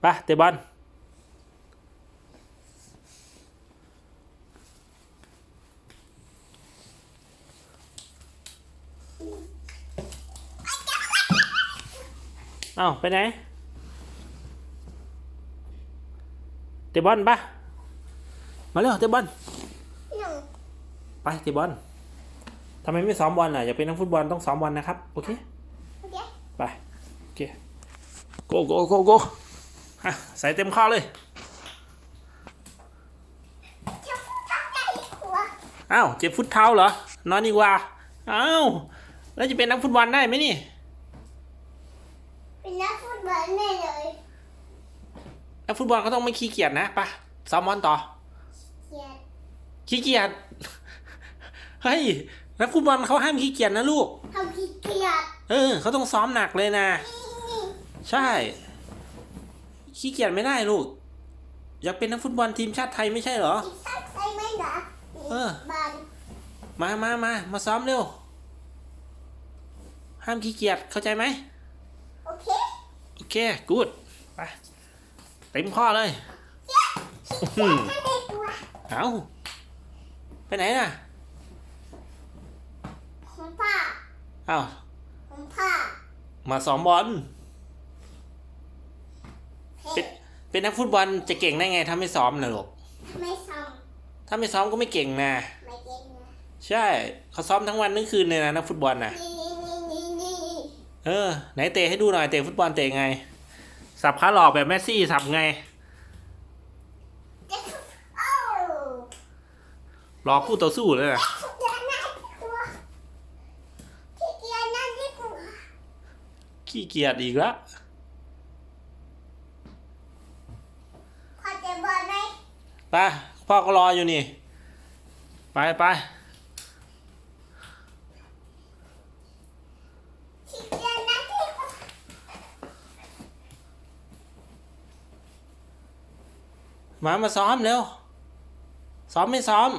ไปเตะบอลเอ้าไปไหนเตะบอลปะมาเร็วเตะบอลหนูไปเตะบอลทำไมไม่ซ้อมบอลอะอยากเป็นนักฟุตบอลต้องซ้อมบอลนะครับ โอเค โอเค ไป โอเคโกโก โกโกฮะใส่เต็มข้อเลยจะทำได้หัวอ้าวเจ็บฟุตเท้าเหรอ นอนดีกว่าอ้าวแล้วจะเป็นนักฟุตบอลได้ไหมนี่ เป็นนักฟุตบอลแน่เลย นักฟุตบอลเขาต้องไม่ขี้เกียจนะไปซ้อมบอลต่อเกียดขี้เกียจ เฮ้ย นักฟุตบอลเขาห้ามขี้เกียจนะลูกทำขี้เกียจ เออ เขาต้องซ้อมหนักเลยนะนี่ใช่ ขี้เกียจไม่ได้ลูก อยากเป็นนักฟุตบอลทีมชาติไทยไม่ใช่เหรออีกสักใส่ไหมนะเออบอลมามามามาซ้อมเร็ว ห้ามขี้เกียจเข้าใจไหม โอเคโอเค กูดไป เต็มข้อเลยขี้เกียจไม่ได้หัวเอาไปไหนน่ะของพ่อเอาของพ่อมาซ้อมบอล เฮ้ เป็นเป็นนักฟุตบอลจะเก่งได้ไงถ้าไม่ซ้อมนะลูกไม่ซ้อมถ้าไม่ซ้อมก็ไม่เก่งนะไม่เก่งนะใช่เขาซ้อมทั้งวันทั้งคืนเลยนะนักฟุตบอลน่ะนี่นี่นี่นี่นี่เออไหนเตะให้ดูหน่อยเตะฟุตบอลเตะไง สับขาหลอกแบบแมสซี่สับไงเด็กโอ้หลอกคู่ต่อสู้เลยนะขี้เกียจน่าตัวขี้เกียจน่าที่หัวขี้เกียจอีกแล้ว พอจะบอลไหม ไปพ่อก็รออยู่นี่ ไปไปขี้เกียจน่าที่หัวมามาซ้อมเร็ว ซ้อมไม่ซ้อม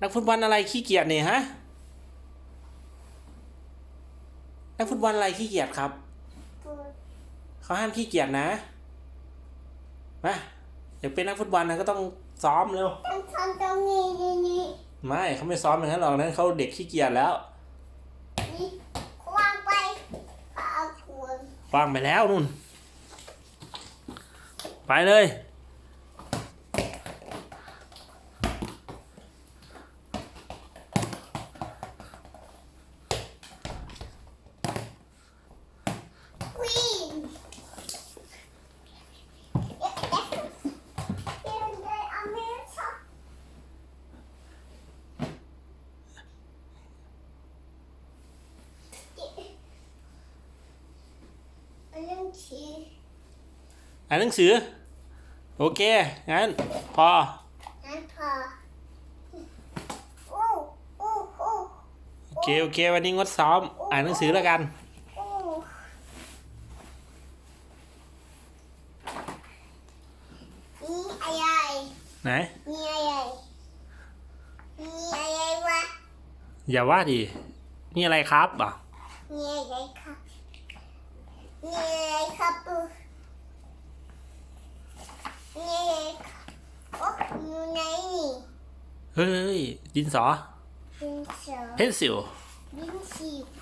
นักฟุตบอลอะไรขี้เกียจเนี่ยฮะ นักฟุตบอลอะไรขี้เกียจครับปูดเขาห้ามขี้เกียจนะ มา อยากเป็นนักฟุตบอลนะก็ต้องซ้อมเร็วต้องทำตรงนี้นี่นี่ไม่เขาไม่ซ้อมอย่างนั้นหรอกนั้นเขาเด็กขี้เกียจแล้วนี่ควางไปก็เอาควงวางไปแล้วนู่น ไปเลย วิ่งเอ๊ะเอ๊ะเดินเลยเอามือชอบ เอาเรื่องชี้อ่านหนังสือ โอเค งั้น พอนั่นพออู้อู้อู้โอเค โอเค วันนี้งดซ้อม อ่านหนังสือแล้วกัน อู้นี่อะไรไหน นี่อะไรนี่อะไรวะ อย่าว่าดิ นี่อะไรครับอะ นี่อะไรครับ เฮ้ยดินสอดินสอเพนซิลดินสิว